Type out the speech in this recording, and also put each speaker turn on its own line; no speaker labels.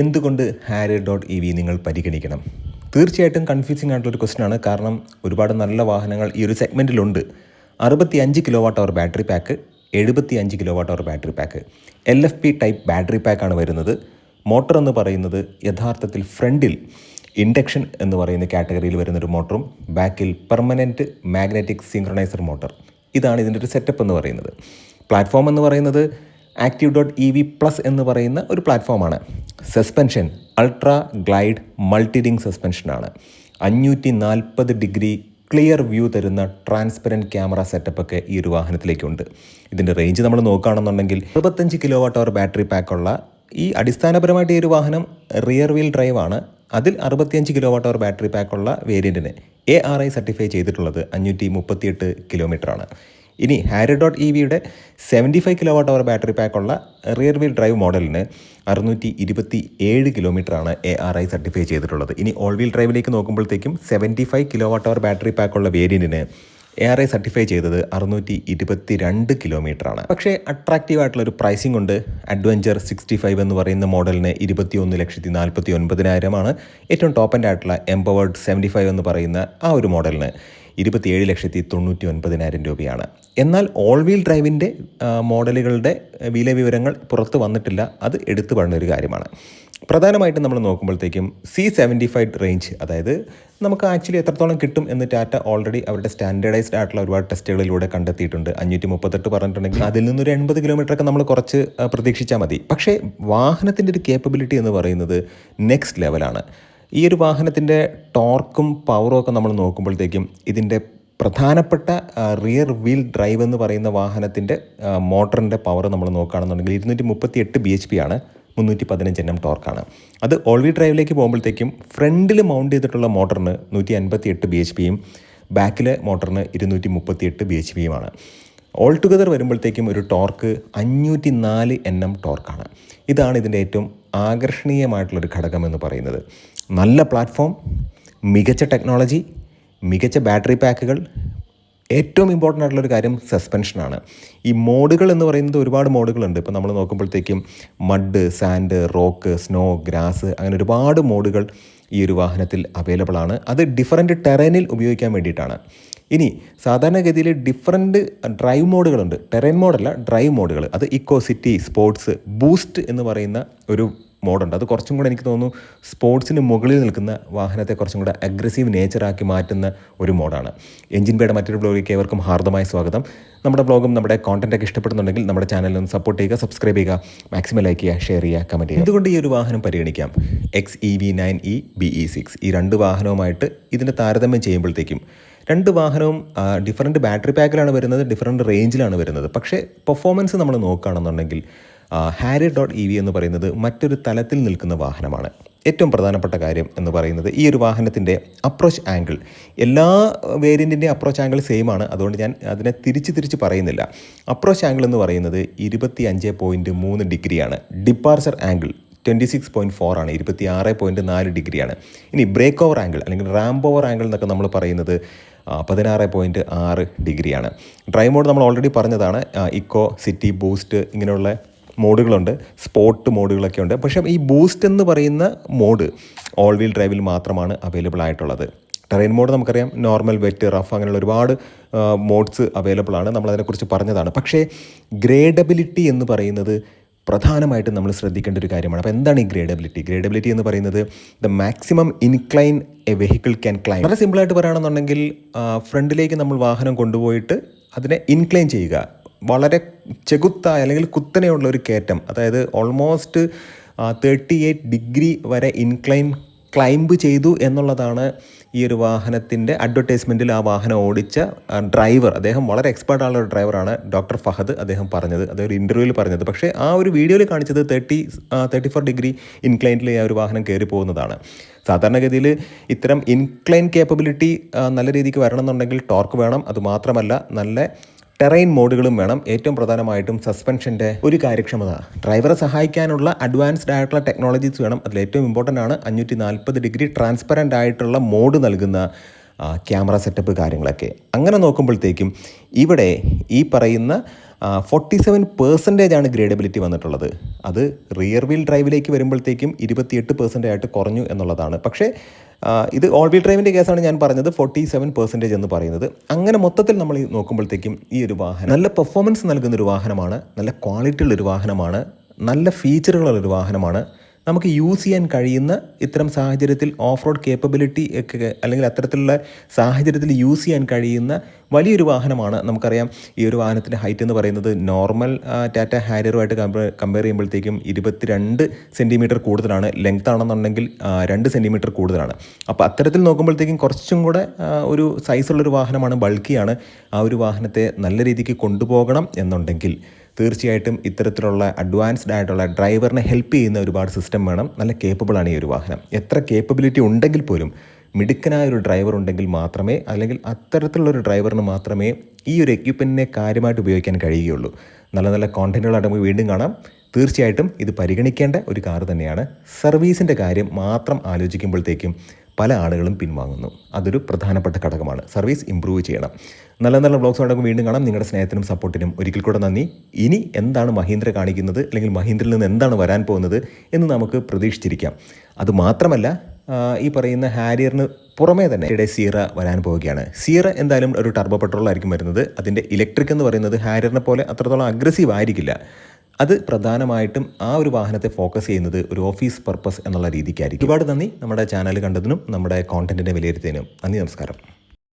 എന്തുകൊണ്ട് Harry dot E V നിങ്ങൾ പരിഗണിക്കണം തീർച്ചയായിട്ടും കൺഫ്യൂസിംഗ് ആയിട്ടുള്ള ഒരു ക്വസ്റ്റൻ ആണ് കാരണം ഒരുപാട് നല്ല വാഹനങ്ങൾ ഈ ഒരു സെഗ്മെൻറ്റിലുണ്ട് അറുപത്തി അഞ്ച് kilo watt hour battery pack എഴുപത്തി അഞ്ച് kilo watt hour battery pack L F P type battery പാക്കാണ് വരുന്നത് മോട്ടർ എന്ന് പറയുന്നത് യഥാർത്ഥത്തിൽ ഫ്രണ്ടിൽ ഇൻഡക്ഷൻ എന്ന് പറയുന്ന കാറ്റഗറിയിൽ വരുന്നൊരു മോട്ടറും ബാക്കിൽ പെർമനൻറ്റ് മാഗ്നറ്റിക് സിംഗ്രണൈസർ മോട്ടർ ഇതാണ് ഇതിൻ്റെ ഒരു സെറ്റപ്പ് എന്ന് പറയുന്നത് പ്ലാറ്റ്ഫോം എന്ന് പറയുന്നത് active dot E V plus എന്ന് പറയുന്ന ഒരു പ്ലാറ്റ്ഫോമാണ് സസ്പെൻഷൻ അൾട്രാ ഗ്ലൈഡ് മൾട്ടിഡിങ് സസ്പെൻഷനാണ് അഞ്ഞൂറ്റി നാൽപ്പത് ഡിഗ്രി ക്ലിയർ വ്യൂ തരുന്ന ട്രാൻസ്പെറൻറ്റ് ക്യാമറ സെറ്റപ്പൊക്കെ ഈ ഒരു വാഹനത്തിലേക്കുണ്ട് ഇതിൻ്റെ റേഞ്ച് നമ്മൾ നോക്കുകയാണെന്നുണ്ടെങ്കിൽ അറുപത്തഞ്ച് കിലോ വാട്ട് അവർ ബാറ്ററി പാക്കുള്ള ഈ അടിസ്ഥാനപരമായിട്ട് ഈ ഒരു വാഹനം റിയർ വീൽ ഡ്രൈവാണ് അതിൽ അറുപത്തിയഞ്ച് കിലോ വാട്ട് അവർ ബാറ്ററി പാക്കുള്ള വേരിയൻറ്റിന് എ ആർ ഐ സർട്ടിഫൈ ചെയ്തിട്ടുള്ളത് അഞ്ഞൂറ്റി മുപ്പത്തിയെട്ട് കിലോമീറ്ററാണ് ഇനി ഹാരി ഡോട്ട് ഇ വിയുടെ seventy five kilo watt hour battery പാക്കുള്ള റിയർ വീൽ ഡ്രൈവ് മോഡലിന് അറുന്നൂറ്റി ഇരുപത്തി ഏഴ് കിലോമീറ്ററാണ് എ ആർ ഐ സർട്ടിഫൈ ചെയ്തിട്ടുള്ളത് ഇനി ഓൾ വീൽ ഡ്രൈവിലേക്ക് നോക്കുമ്പോഴത്തേക്കും seventy five kilo watt hour battery പാക്കുള്ള വേരിയൻറ്റിന് എ ആർ ഐ സർട്ടിഫൈ ചെയ്തത് അറുന്നൂറ്റി ഇരുപത്തി രണ്ട് കിലോമീറ്ററാണ് പക്ഷേ അട്രാക്റ്റീവ് ആയിട്ടുള്ള ഒരു പ്രൈസിംഗ് ഉണ്ട് അഡ്വഞ്ചർ സിക്സ്റ്റി ഫൈവ് എന്ന് പറയുന്ന മോഡലിന് ഇരുപത്തി ഒന്ന് ലക്ഷത്തി നാൽപ്പത്തി ഒൻപതിനായിരമാണ് ഏറ്റവും ടോപ്പൻ്റ് ആയിട്ടുള്ള എംപവേർഡ് സെവൻറ്റി ഫൈവ് എന്ന് പറയുന്ന ആ ഒരു മോഡലിന് ഇരുപത്തിയേഴ് ലക്ഷത്തി തൊണ്ണൂറ്റി ഒൻപതിനായിരം രൂപയാണ് എന്നാൽ ഓൾ വീൽ ഡ്രൈവിൻ്റെ മോഡലുകളുടെ വില വിവരങ്ങൾ പുറത്ത് വന്നിട്ടില്ല അത് എടുത്തു പറഞ്ഞൊരു കാര്യമാണ് പ്രധാനമായിട്ടും നമ്മൾ നോക്കുമ്പോഴത്തേക്കും സി സെവൻറ്റി ഫൈവ് റേഞ്ച് അതായത് നമുക്ക് ആക്ച്വലി എത്രത്തോളം കിട്ടും എന്ന് ടാറ്റ ഓൾറെഡി അവരുടെ സ്റ്റാൻഡേർഡൈസ്ഡ് ആയിട്ടുള്ള ഒരുപാട് ടെസ്റ്റുകളിലൂടെ കണ്ടെത്തിയിട്ടുണ്ട് അഞ്ഞൂറ്റി മുപ്പത്തെട്ട് പറഞ്ഞിട്ടുണ്ടെങ്കിൽ അതിൽ നിന്നൊരു എൺപത് കിലോമീറ്ററൊക്കെ നമ്മൾ കുറച്ച് പ്രതീക്ഷിച്ചാൽ മതി പക്ഷേ വാഹനത്തിൻ്റെ ഒരു കേപ്പബിലിറ്റി എന്ന് പറയുന്നത് നെക്സ്റ്റ് ലെവലാണ് ഈ ഒരു വാഹനത്തിൻ്റെ ടോർക്കും പവറും ഒക്കെ നമ്മൾ നോക്കുമ്പോഴത്തേക്കും ഇതിൻ്റെ പ്രധാനപ്പെട്ട റിയർ വീൽ ഡ്രൈവ് എന്ന് പറയുന്ന വാഹനത്തിൻ്റെ മോട്ടറിൻ്റെ പവർ നമ്മൾ നോക്കുകയാണെന്നുണ്ടെങ്കിൽ ഇരുന്നൂറ്റി മുപ്പത്തി എട്ട് ബി എച്ച് പി ആണ് മുന്നൂറ്റി പതിനഞ്ച് എണ്ണം ടോർക്കാണ് അത് ഓൾ വീൽ ഡ്രൈവിലേക്ക് പോകുമ്പോഴത്തേക്കും ഫ്രണ്ടിൽ മൗണ്ട് ചെയ്തിട്ടുള്ള മോട്ടറിന് നൂറ്റി അൻപത്തി എട്ട് ബി എച്ച് പിയും ബാക്കിലെ മോട്ടറിന് ഇരുന്നൂറ്റി മുപ്പത്തി എട്ട് ബി എച്ച് പിയുമാണ് ഓൾ ടുഗദർ വരുമ്പോഴത്തേക്കും ഒരു ടോർക്ക് അഞ്ഞൂറ്റി നാല് എണ്ണം ടോർക്കാണ് ഇതാണ് ഇതിൻ്റെ ഏറ്റവും ആകർഷണീയമായിട്ടുള്ളൊരു ഘടകം എന്ന് പറയുന്നത് നല്ല പ്ലാറ്റ്ഫോം മികച്ച ടെക്നോളജി മികച്ച ബാറ്ററി പാക്കുകൾ ഏറ്റവും ഇമ്പോർട്ടൻ്റ് ആയിട്ടുള്ളൊരു കാര്യം സസ്പെൻഷനാണ് ഈ മോഡുകൾ എന്ന് പറയുന്നത് ഒരുപാട് മോഡുകളുണ്ട് ഇപ്പോൾ നമ്മൾ നോക്കുമ്പോഴത്തേക്കും mud sand rock snow grass അങ്ങനെ ഒരുപാട് മോഡുകൾ ഈ ഒരു വാഹനത്തിൽ അവൈലബിൾ ആണ് അത് ഡിഫറെൻറ്റ് ടെറൈനിൽ ഉപയോഗിക്കാൻ വേണ്ടിയിട്ടാണ് ഇനി സാധാരണഗതിയിൽ ഡിഫറെൻറ്റ് ഡ്രൈവ് മോഡുകളുണ്ട് ടെറൈൻ മോഡല്ല ഡ്രൈവ് മോഡുകൾ അത് ഇക്കോ സിറ്റി സ്പോർട്സ് ബൂസ്റ്റ് എന്ന് പറയുന്ന ഒരു മോഡുണ്ട് അത് കുറച്ചും കൂടെ എനിക്ക് തോന്നുന്നു സ്പോർട്സിന് മുകളിൽ നിൽക്കുന്ന വാഹനത്തെ കുറച്ചും കൂടെ അഗ്രസീവ് നേച്ചറാക്കി മാറ്റുന്ന ഒരു മോഡാണ് എഞ്ചിൻ പേയുടെ മറ്റൊരു ബ്ലോഗിലേക്ക് ഏവർക്കും ഹാർദമായ സ്വാഗതം നമ്മുടെ ബ്ലോഗും നമ്മുടെ കോണ്ടൻറ്റൊക്കെ ഇഷ്ടപ്പെടുന്നുണ്ടെങ്കിൽ നമ്മുടെ ചാനലൊന്ന് സപ്പോർട്ട് ചെയ്യുക സബ്സ്ക്രൈബ് ചെയ്യുക മാക്സിമം ലൈക്ക് ചെയ്യുക ഷെയർ ചെയ്യുക കമൻറ്റ് ചെയ്യുക എന്തുകൊണ്ട് ഈ ഒരു വാഹനം പരിഗണിക്കാം X E V nine E B E six ഈ രണ്ട് വാഹനവുമായിട്ട് ഇതിൻ്റെ താരതമ്യം ചെയ്യുമ്പോഴത്തേക്കും രണ്ട് വാഹനവും ഡിഫറൻറ്റ് ബാറ്ററി പാക്കിലാണ് വരുന്നത് ഡിഫറൻറ്റ് റേഞ്ചിലാണ് വരുന്നത് പക്ഷേ പെർഫോമൻസ് നമ്മൾ നോക്കുകയാണെന്നുണ്ടെങ്കിൽ ഹാരി ഡോട്ട് ഇ വി എന്ന് പറയുന്നത് മറ്റൊരു തലത്തിൽ നിൽക്കുന്ന വാഹനമാണ് ഏറ്റവും പ്രധാനപ്പെട്ട കാര്യം എന്ന് പറയുന്നത് ഈ ഒരു വാഹനത്തിൻ്റെ അപ്രോച്ച് ആംഗിൾ എല്ലാ വേരിയൻറ്റിൻ്റെ അപ്രോച്ച് ആംഗിൾ സെയിം ആണ് അതുകൊണ്ട് ഞാൻ അതിനെ തിരിച്ച് തിരിച്ച് പറയുന്നില്ല അപ്രോച്ച് ആംഗിൾ എന്ന് പറയുന്നത് ഇരുപത്തി അഞ്ച് പോയിൻ്റ് മൂന്ന് ഡിഗ്രിയാണ് departure angle twenty six point four ആണ് ഇരുപത്തി ആറ് പോയിൻറ്റ് നാല് ഡിഗ്രിയാണ് ഇനി ബ്രേക്ക് ഓവർ ആംഗിൾ അല്ലെങ്കിൽ റാംപ് ഓവർ ആംഗിൾ എന്നൊക്കെ നമ്മൾ പറയുന്നത് പതിനാറ് പോയിൻറ്റ് ആറ് ഡിഗ്രിയാണ് ഡ്രൈ മോഡ് നമ്മൾ ഓൾറെഡി പറഞ്ഞതാണ് ഇക്കോ സിറ്റി ബൂസ്റ്റ് ഇങ്ങനെയുള്ള മോഡുകളുണ്ട് സ്പോർട്ട് മോഡുകളൊക്കെ ഉണ്ട് പക്ഷേ ഈ ബൂസ്റ്റ് എന്ന് പറയുന്ന മോഡ് ഓൾ വീൽ ഡ്രൈവിൽ മാത്രമാണ് അവൈലബിൾ ആയിട്ടുള്ളത് ടെറൈൻ മോഡ് നമുക്കറിയാം നോർമൽ വെറ്റ് റഫ് അങ്ങനെയുള്ള ഒരുപാട് മോഡ്സ് അവൈലബിൾ ആണ് നമ്മളതിനെക്കുറിച്ച് പറഞ്ഞതാണ് പക്ഷേ ഗ്രേഡബിലിറ്റി എന്ന് പറയുന്നത് പ്രധാനമായിട്ടും നമ്മൾ ശ്രദ്ധിക്കേണ്ട ഒരു കാര്യമാണ് അപ്പോൾ എന്താണ് ഈ ഗ്രേഡബിലിറ്റി ഗ്രേഡബിലിറ്റി എന്ന് പറയുന്നത് the maximum incline a vehicle can climb വളരെ സിമ്പിളായിട്ട് പറയുകയാണെന്നുണ്ടെങ്കിൽ ഫ്രണ്ടിലേക്ക് നമ്മൾ വാഹനം കൊണ്ടുപോയിട്ട് അതിനെ ഇൻക്ലൈൻ ചെയ്യുക വളരെ ചെകുത്തായ അല്ലെങ്കിൽ കുത്തനെയുള്ള ഒരു കയറ്റം അതായത് ഓൾമോസ്റ്റ് തേർട്ടി എയ്റ്റ് ഡിഗ്രി വരെ ഇൻക്ലൈൻ ക്ലൈംബ് ചെയ്തു എന്നുള്ളതാണ് ഈ ഒരു വാഹനത്തിൻ്റെ അഡ്വർടൈസ്മെൻറ്റിൽ ആ വാഹനം ഓടിച്ച ഡ്രൈവർ അദ്ദേഹം വളരെ എക്സ്പേർട്ട് ആയുള്ള ഡ്രൈവറാണ് ഡോക്ടർ ഫഹദ് അദ്ദേഹം പറഞ്ഞത് അതേ ഒരു ഇൻ്റർവ്യൂവിൽ പറഞ്ഞത് പക്ഷേ ആ ഒരു വീഡിയോയിൽ കാണിച്ചത് തേർട്ടി തേർട്ടി ഫോർ ഡിഗ്രി ഇൻക്ലൈൻഡിൽ ആ ഒരു വാഹനം കയറി പോകുന്നതാണ് സാധാരണഗതിയിൽ ഇത്തരം ഇൻക്ലൈൻ കേപ്പബിലിറ്റി നല്ല രീതിക്ക് വരണമെന്നുണ്ടെങ്കിൽ ടോർക്ക് വേണം അതുമാത്രമല്ല നല്ല ടെറൈൻ മോഡുകളും വേണം ഏറ്റവും പ്രധാനമായിട്ടും സസ്പെൻഷൻ്റെ ഒരു കാര്യക്ഷമത ഡ്രൈവറെ സഹായിക്കാനുള്ള അഡ്വാൻസ്ഡ് ആയിട്ടുള്ള ടെക്നോളജീസ് വേണം അതിൽ ഏറ്റവും ഇമ്പോർട്ടൻ്റ് ആണ് അഞ്ഞൂറ്റി നാൽപ്പത് ഡിഗ്രി ട്രാൻസ്പെറൻ്റ് ആയിട്ടുള്ള മോഡ് നൽകുന്ന ക്യാമറ സെറ്റപ്പ് കാര്യങ്ങളൊക്കെ അങ്ങനെ നോക്കുമ്പോഴത്തേക്കും ഇവിടെ ഈ പറയുന്ന ഫോർട്ടി സെവൻ പേഴ്സൻറ്റേജ് ആണ് ഗ്രേഡബിലിറ്റി വന്നിട്ടുള്ളത് അത് റിയർ വീൽ ഡ്രൈവിലേക്ക് വരുമ്പോഴത്തേക്കും ഇരുപത്തിയെട്ട് പെർസെൻ്റ് ആയിട്ട് കുറഞ്ഞു എന്നുള്ളതാണ് പക്ഷേ ഇത് ഓൾ വീൽ ഡ്രൈവിൻ്റെ കേസാണ് ഞാൻ പറഞ്ഞത് ഫോർട്ടി സെവൻ പേഴ്സൻറ്റേജ് എന്ന് പറയുന്നത് അങ്ങനെ മൊത്തത്തിൽ നമ്മൾ നോക്കുമ്പോഴത്തേക്കും ഈ ഒരു വാഹനം നല്ല പെർഫോമൻസ് നൽകുന്ന ഒരു വാഹനമാണ് നല്ല ഉള്ള ഒരു വാഹനമാണ് നല്ല ഫീച്ചറുകളുള്ള ഒരു വാഹനമാണ് നമുക്ക് യൂസ് ചെയ്യാൻ കഴിയുന്ന ഇത്തരം സാഹചര്യത്തിൽ ഓഫ് റോഡ് കേപ്പബിലിറ്റി ഒക്കെ അല്ലെങ്കിൽ അത്തരത്തിലുള്ള സാഹചര്യത്തിൽ യൂസ് ചെയ്യാൻ കഴിയുന്ന വലിയൊരു വാഹനമാണ് നമുക്കറിയാം ഈ ഒരു വാഹനത്തിൻ്റെ ഹൈറ്റ് എന്ന് പറയുന്നത് നോർമൽ ടാറ്റ ഹാരിയറുമായിട്ട് കമ്പ കമ്പയർ ചെയ്യുമ്പോഴത്തേക്കും ഇരുപത്തിരണ്ട് സെൻറ്റിമീറ്റർ കൂടുതലാണ് ലെങ്ത് ആണെന്നുണ്ടെങ്കിൽ രണ്ട് സെൻറ്റിമീറ്റർ കൂടുതലാണ് അപ്പോൾ അത്തരത്തിൽ നോക്കുമ്പോഴത്തേക്കും കുറച്ചും കൂടെ ഒരു സൈസുള്ളൊരു വാഹനമാണ് ബൾക്കിയാണ് ആ ഒരു വാഹനത്തെ നല്ല രീതിക്ക് കൊണ്ടുപോകണം എന്നുണ്ടെങ്കിൽ തീർച്ചയായിട്ടും ഇത്തരത്തിലുള്ള അഡ്വാൻസ്ഡ് ആയിട്ടുള്ള ഡ്രൈവറിനെ ഹെൽപ്പ് ചെയ്യുന്ന ഒരുപാട് സിസ്റ്റം വേണം നല്ല കേപ്പബിളാണ് ഈ ഒരു വാഹനം എത്ര കേപ്പബിലിറ്റി ഉണ്ടെങ്കിൽ പോലും മിടുക്കനായ ഒരു ഡ്രൈവർ ഉണ്ടെങ്കിൽ മാത്രമേ അല്ലെങ്കിൽ അത്തരത്തിലുള്ള ഒരു ഡ്രൈവറിന് മാത്രമേ ഈ ഒരു എക്യുപ്മെൻറ്റിനെ കാര്യമായിട്ട് ഉപയോഗിക്കാൻ കഴിയുകയുള്ളൂ നല്ല നല്ല കോണ്ടൻറ്റുകളായിട്ട് നമുക്ക് വീണ്ടും കാണാം തീർച്ചയായിട്ടും ഇത് പരിഗണിക്കേണ്ട ഒരു കാർ തന്നെയാണ് സർവീസിൻ്റെ കാര്യം മാത്രം ആലോചിക്കുമ്പോഴത്തേക്കും പല ആളുകളും പിൻവാങ്ങുന്നു അതൊരു പ്രധാനപ്പെട്ട ഘടകമാണ് സർവീസ് ഇമ്പ്രൂവ് ചെയ്യണം നല്ല നല്ല ബ്ലോഗ്സ് ഉണ്ടെങ്കിൽ വീണ്ടും കാണാം നിങ്ങളുടെ സ്നേഹത്തിനും സപ്പോർട്ടിനും ഒരിക്കൽ കൂടെ നന്ദി ഇനി എന്താണ് മഹീന്ദ്ര കാണിക്കുന്നത് അല്ലെങ്കിൽ മഹീന്ദ്രയിൽ നിന്ന് എന്താണ് വരാൻ പോകുന്നത് എന്ന് നമുക്ക് പ്രതീക്ഷിച്ചിരിക്കാം അത് മാത്രമല്ല ഈ പറയുന്ന ഹാരിയറിന് പുറമേ തന്നെ ഇവിടെ സീറ വരാൻ പോവുകയാണ് സീറ എന്തായാലും ഒരു ടർബോ പെട്രോളായിരിക്കും വരുന്നത് അതിൻ്റെ ഇലക്ട്രിക് എന്ന് പറയുന്നത് ഹാരിയറിനെ പോലെ അത്രത്തോളം അഗ്രസീവ് ആയിരിക്കില്ല അത് പ്രധാനമായിട്ടും ആ ഒരു വാഹനത്തെ ഫോക്കസ് ചെയ്യുന്നത് ഒരു ഓഫീസ് പർപ്പസ് എന്നുള്ള രീതിക്കായിരിക്കും ഒരുപാട് നന്ദി നമ്മുടെ ചാനൽ കണ്ടതിനും നമ്മുടെ കോണ്ടന്റിനെ വിലയിരുത്തിയതിനും നന്ദി നമസ്കാരം